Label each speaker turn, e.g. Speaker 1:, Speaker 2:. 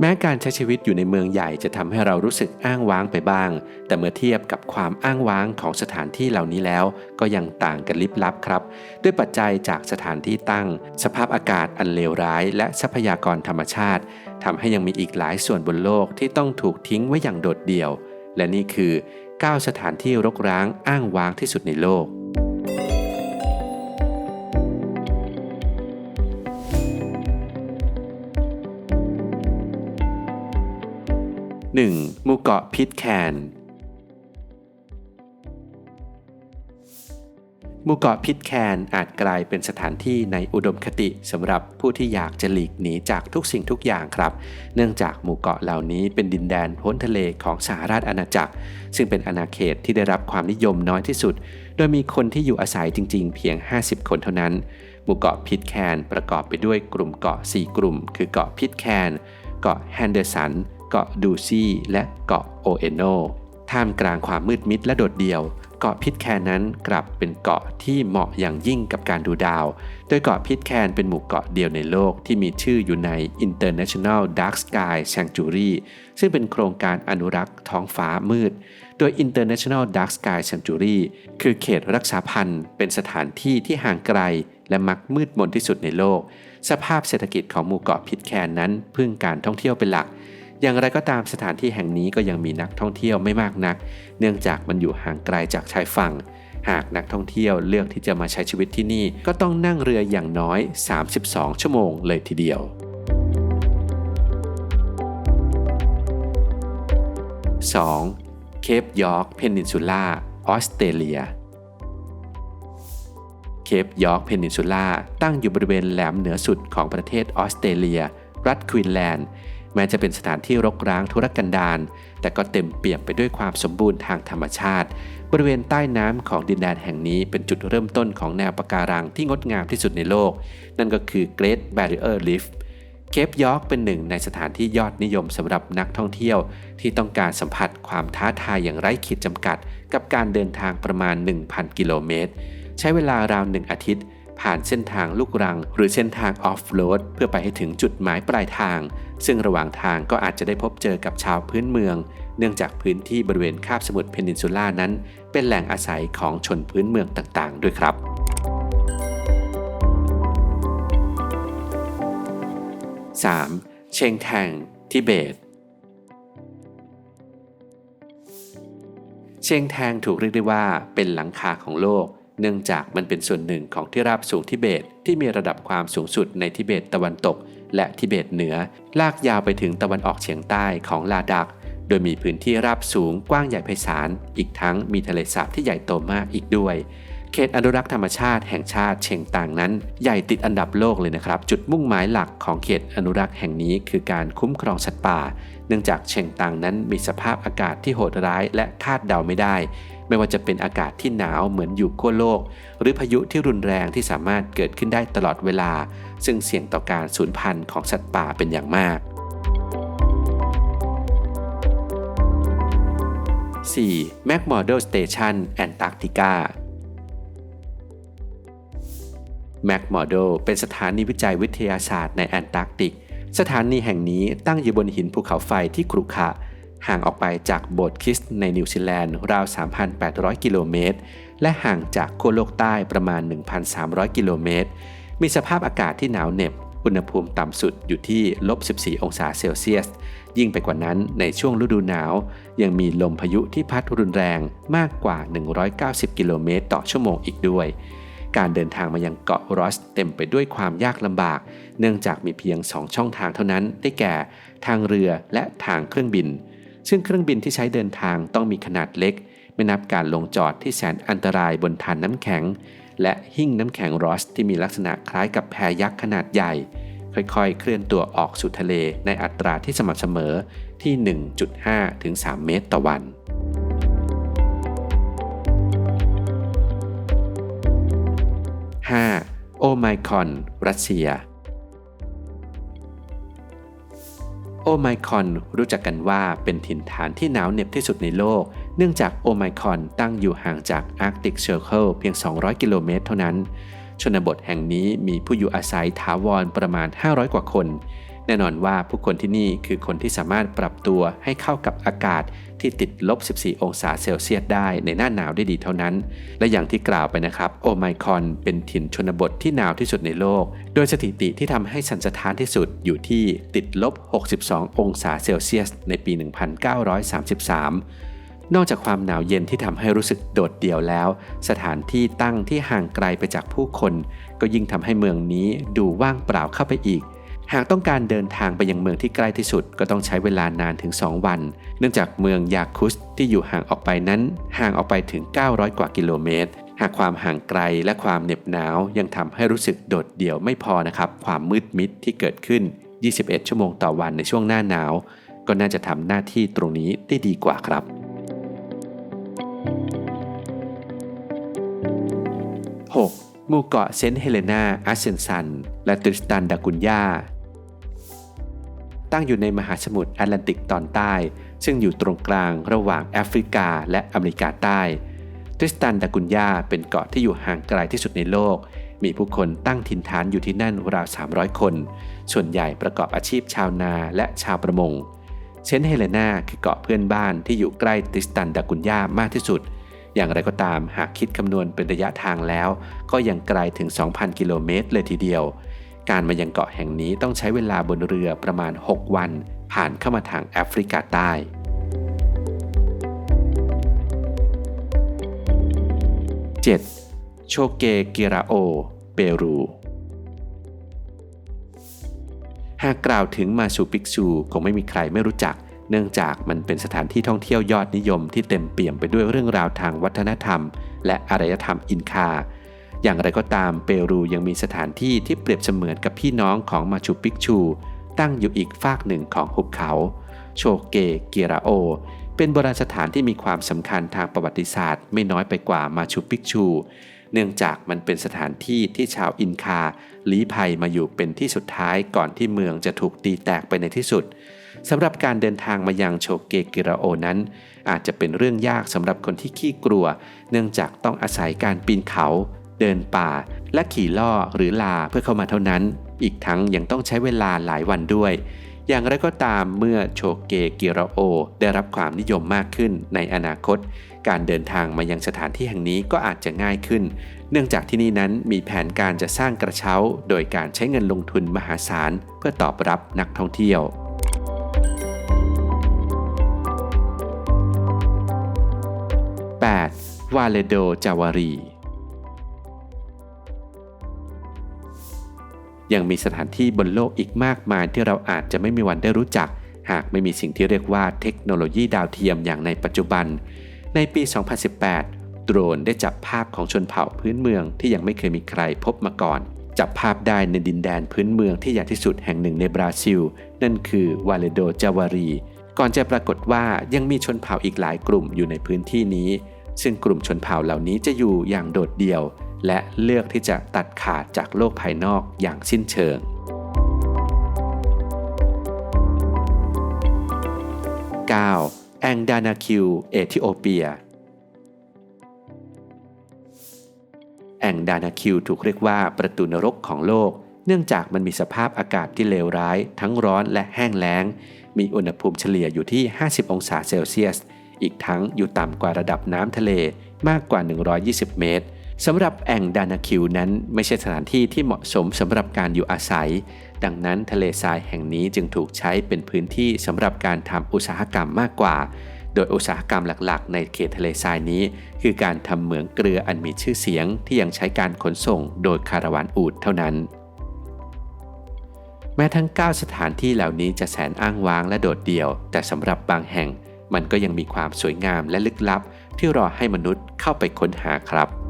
Speaker 1: แม้การใช้ชีวิตอยู่ในเมืองใหญ่จะทำให้เรารู้สึกอ้างว้างไปบ้าง แต่เมื่อเทียบกับความอ้างว้างของสถานที่เหล่านี้แล้ว ก็ยังต่างกันลิบลับครับ ด้วยปัจจัยจากสถานที่ตั้ง สภาพอากาศอันเลวร้าย และทรัพยากรธรรมชาติทำให้ยังมีอีกหลายส่วนบนโลกที่ต้องถูกทิ้งไว้อย่างโดดเดี่ยว และนี่คือ 9 สถานที่รกร้างอ้างว้างที่สุดในโลก 1. หมู่เกาะพิทแคนหมู่เกาะพิทแคนอาจกลายเป็นสถานที่ในอุดมคติสำหรับผู้ที่อยากจะหลีกหนีจากทุกสิ่งทุกอย่างครับ เนื่องจากหมู่เกาะเหล่านี้เป็นดินแดนพ้นทะเลของสหราชอาณาจักร ซึ่งเป็นอาณาเขตที่ได้รับความนิยมน้อยที่สุด โดยมีคนที่อยู่อาศัยจริง ๆ เพียง 50 คนเท่านั้น หมู่เกาะพิทแคนประกอบไปด้วยกลุ่มเกาะ 4 กลุ่ม คือเกาะพิทแคน เกาะแฮนเดอร์สัน เกาะดูซี่และเกาะโอเอโนท่ามกลางความมืดมิดและโดดเดี่ยว เกาะพิทแคนนั้นกลับเป็นเกาะที่เหมาะอย่างยิ่งกับการดูดาว โดยเกาะพิทแคนเป็นหมู่เกาะเดียวในโลกที่มีชื่ออยู่ใน International Dark Sky Sanctuary ซึ่งเป็นโครงการอนุรักษ์ท้องฟ้ามืด โดย International Dark Sky Sanctuary คือเขตรักษาพันธุ์เป็นสถานที่ที่ห่างไกลและมักมืดมนที่สุดในโลก สภาพเศรษฐกิจของหมู่เกาะพิทแคนนั้นพึ่งการท่องเที่ยวเป็นหลัก อย่างไรก็ตามสถานที่แห่งนี้ก็ยังมีนักท่องเที่ยวไม่มากนัก เนื่องจากมันอยู่ห่างไกลจากชายฝั่ง หากนักท่องเที่ยวเลือกที่จะมาใช้ชีวิตที่นี่ ก็ต้องนั่งเรืออย่างน้อย 32 ชั่วโมงเลยทีเดียว 2. เคปยอร์กเพนินซูล่าออสเตรเลียเคปยอร์กเพนินซูล่าตั้งอยู่บริเวณแหลมเหนือสุดของประเทศออสเตรเลีย รัฐควีนแลนด์ แม้จะเป็นสถานที่รกร้างทุรกันดารแต่ก็เต็มเปี่ยมไปด้วยความสมบูรณ์ทางธรรมชาติ บริเวณใต้น้ำของดินแดนแห่งนี้เป็นจุดเริ่มต้นของแนวปะการังที่งดงามที่สุดในโลก นั่นก็คือ Great Barrier Reef เคปยอร์กเป็นหนึ่งในสถานที่ยอดนิยมสำหรับนักท่องเที่ยว ที่ต้องการสัมผัสความท้าทายอย่างไร้ขีดจำกัด กับการเดินทางประมาณ 1,000 กิโลเมตร ใช้เวลาราวหนึ่งอาทิตย์ ผ่านเส้นทางลูกรัง หรือเส้นทางออฟโรดเพื่อไปให้ถึงจุดหมายปลายทาง ซึ่งระหว่างทางก็อาจจะได้พบเจอกับชาวพื้นเมือง เนื่องจากพื้นที่บริเวณคาบสมุทรเพนินซูล่านั้น เป็นแหล่งอาศัยของชนพื้นเมืองต่างๆ ด้วยครับ 3. เชงแทงทิเบตเชงแทงถูกเรียกได้ว่าเป็นหลังคาของโลก เนื่องจากมันเป็นส่วนหนึ่งของที่ราบสูงทิเบตที่มีระดับความสูงสุดในทิเบตตะวันตก และทิเบตเหนือ ลากยาวไปถึงตะวันออกเฉียงใต้ของลาดัก โดยมีพื้นที่ราบสูงกว้างใหญ่ไพศาล อีกทั้งมีทะเลสาบที่ใหญ่โตมากอีกด้วย เขตอนุรักษ์ธรรมชาติแห่งชาติเชงตางนั้น ใหญ่ติดอันดับโลกเลยนะครับ จุดมุ่งหมายหลักของเขตอนุรักษ์แห่งนี้คือการคุ้มครองสัตว์ป่า เนื่องจากเชงตางนั้นมีสภาพอากาศที่โหดร้ายและคาดเดาไม่ได้ ไม่ว่าจะเป็นอากาศที่หนาวเหมือนอยู่ขั้วโลก หรือพายุที่รุนแรงที่สามารถเกิดขึ้นได้ตลอดเวลา ซึ่งเสี่ยงต่อการสูญพันธุ์ของสัตว์ป่าเป็นอย่างมาก 4. McMurdo Station แอนตาร์กติกา McMurdo เป็นสถานีวิจัยวิทยาศาสตร์ในแอนตาร์กติก สถานีแห่งนี้ตั้งอยู่บนหินภูเขาไฟที่ครุขระ ห่างออกไปจากโบสถ์คิสในนิวซีแลนด์ราว 3,800 กิโลเมตร และห่างจากขั้วโลกใต้ประมาณ 1,300 กิโลเมตร มีสภาพอากาศที่หนาวเหน็บ อุณหภูมิต่ำสุดอยู่ที่ลบ 14 องศาเซลเซียส ยิ่งไปกว่านั้นในช่วงฤดูหนาว ยังมีลมพายุที่พัดรุนแรงมากกว่า 190 กิโลเมตรต่อชั่วโมงอีกด้วยการเดินทางมายังเกาะรอสเต็มไปด้วยความยากลำบาก เนื่องจากมีเพียงสองช่องทางเท่านั้น ได้แก่ ทางเรือและทางเครื่องบิน ซึ่งเครื่องบินที่ใช้เดินทางต้องมีขนาดเล็ก ไม่นับการลงจอดที่แสนอันตรายบนฐานน้ำแข็ง และหิ้งน้ำแข็งรอสที่มีลักษณะคล้ายกับแพยักษ์ขนาดใหญ่ ค่อยๆ เคลื่อนตัวออกสู่ทะเลในอัตราที่สม่ำเสมอที่ 1.5 ถึง 3 เมตรต่อวัน 5. โอไมคอน รัสเซีย โอไมคอนรู้จักกันว่าเป็นถิ่นฐานที่หนาวเหน็บที่สุดในโลก เนื่องจากโอไมคอนตั้งอยู่ห่างจากอาร์กติกเซอร์เคิลเพียง 200 กิโลเมตรเท่านั้น ชนบทแห่งนี้มีผู้อยู่อาศัยถาวรประมาณ 500 กว่าคน แน่นอนว่าผู้คนที่นี่คือคนที่สามารถปรับตัวให้เข้ากับอากาศที่ติดลบ 14 องศาเซลเซียสได้ในหน้าหนาวได้ดีเท่านั้น และอย่างที่กล่าวไปนะครับ โอไมคอนเป็นถิ่นชนบทที่หนาวที่สุดในโลก โดยสถิติที่ทำให้สันสถานที่สุดอยู่ที่ติดลบ 62 องศาเซลเซียส ในปี 1933นอกจากความหนาวเย็นที่ทำให้รู้สึกโดดเดี่ยวแล้ว สถานที่ตั้งที่ห่างไกลไปจากผู้คน ก็ยิ่งทำให้เมืองนี้ดูว่างเปล่าเข้าไปอีก หากต้องการเดินทางไปยังเมืองที่ใกล้ที่สุดก็ต้องใช้เวลานานถึง 2 วัน เนื่องจากเมืองยาคุสที่อยู่ห่างออกไปนั้น ห่างออกไปถึง 900 กว่ากิโลเมตร หากความห่างไกลและความเหน็บหนาวยังทำให้รู้สึกโดดเดี่ยวไม่พอนะครับ ความมืดมิดที่เกิดขึ้น 21 ชั่วโมงต่อวันในช่วงหน้าหนาว ก็น่าจะทำหน้าที่ตรงนี้ได้ดีกว่าครับ 6. หมู่เกาะเซนต์เฮเลนาอาเซนซัน และตริสตันดากุนยา ตั้งอยู่ในมหาสมุทรแอตแลนติกตอนใต้ ซึ่งอยู่ตรงกลางระหว่างแอฟริกาและอเมริกาใต้ทริสตันดากุนยาเป็นเกาะที่อยู่ห่างไกลที่สุดในโลก มีผู้คนตั้งถิ่นฐานอยู่ที่นั่นราว 300 คน ส่วนใหญ่ประกอบอาชีพชาวนาและชาวประมง เซนเฮเลนาคือเกาะเพื่อนบ้านที่อยู่ใกล้ทริสตันดากุนยามากที่สุด อย่างไรก็ตามหากคิดคำนวณเป็นระยะทางแล้ว ก็ยังไกลถึง 2,000 กิโลเมตรเลยทีเดียว การมายังเกาะแห่งนี้ต้องใช้เวลาบนเรือประมาณ 6 วัน ผ่านเข้ามาทางแอฟริกาใต้ 7. โชเกกิราโอ เปรู หากกล่าวถึงมาชูปิกซูคงไม่มีใครไม่รู้จัก เนื่องจากมันเป็นสถานที่ท่องเที่ยวยอดนิยมที่เต็มเปี่ยมไปด้วยเรื่องราวทางวัฒนธรรม และอารยธรรมอินคา อย่างไรก็ตามเปรูยังมีสถานที่ที่เปรียบเสมือนกับพี่น้องของมาชูปิกชู ตั้งอยู่อีกฝากหนึ่งของหุบเขา โชเกเกีราโอ เป็นโบราณสถานที่มีความสำคัญทางประวัติศาสตร์ ไม่น้อยไปกว่ามาชูปิกชู เนื่องจากมันเป็นสถานที่ที่ชาวอินคาลี้ภัยมาอยู่เป็นที่สุดท้ายก่อนที่เมืองจะถูกตีแตกไปในที่สุดสำหรับการเดินทางมายังโชเกกิราโอนั้น อาจจะเป็นเรื่องยากสำหรับคนที่ขี้กลัว เนื่องจากต้องอาศัยการปีนเขา เดินป่า และขี่ล่อหรือลาเพื่อเข้ามาเท่านั้น อีกทั้งยังต้องใช้เวลาหลายวันด้วย อย่างไรก็ตามเมื่อโชเกกิราโอ ได้รับความนิยมมากขึ้นในอนาคต การเดินทางมายังสถานที่แห่งนี้ก็อาจจะง่ายขึ้น เนื่องจากที่นี่นั้นมีแผนการจะสร้างกระเช้า โดยการใช้เงินลงทุนมหาศาล เพื่อตอบรับนักท่องเที่ยว 8. วาเลโดจาวารี ยังมีสถานที่บนโลกอีกมากมายที่เราอาจจะไม่มีวันได้รู้จัก หากไม่มีสิ่งที่เรียกว่าเทคโนโลยีดาวเทียมอย่างในปัจจุบัน ในปี 2018 โดรนได้จับภาพของชนเผ่าพื้นเมืองที่ยังไม่เคยมีใครพบมาก่อน จับภาพได้ในดินแดนพื้นเมืองที่ใหญ่ที่สุดแห่งหนึ่งในบราซิล นั่นคือวาเลโดจาวารี ก่อนจะปรากฏว่ายังมีชนเผ่าอีกหลายกลุ่มอยู่ในพื้นที่นี้ ซึ่งกลุ่มชนเผ่าเหล่านี้จะอยู่อย่างโดดเดี่ยว และเลือกที่จะตัดขาดจากโลกภายนอกอย่างสิ้นเชิง 9. แองดานาคิว เอธิโอเปีย แองดานาคิวถูกเรียกว่าประตูนรกของโลก เนื่องจากมันมีสภาพอากาศที่เลวร้าย ทั้งร้อนและแห้งแล้ง มีอุณหภูมิเฉลี่ยอยู่ที่ 50 องศาเซลเซียส อีกทั้งอยู่ต่ำกว่าระดับน้ำทะเลมากกว่า 120 เมตร สำหรับแอ่งดานาคิวนั้นไม่ใช่สถานที่ที่เหมาะสมสำหรับการอยู่อาศัย ดังนั้นทะเลทรายแห่งนี้จึงถูกใช้เป็นพื้นที่สำหรับการทำอุตสาหกรรมมากกว่า โดยอุตสาหกรรมหลักๆ ในเขตทะเลทรายนี้ คือการทำเหมืองเกลืออันมีชื่อเสียงที่ยังใช้การขนส่งโดยคาราวานอูดเท่านั้น แม้ทั้ง 9 สถานที่เหล่านี้จะแสนอ้างว้างและโดดเดี่ยว แต่สำหรับบางแห่ง มันก็ยังมีความสวยงามและลึกลับ ที่รอให้มนุษย์เข้าไปค้นหาครับ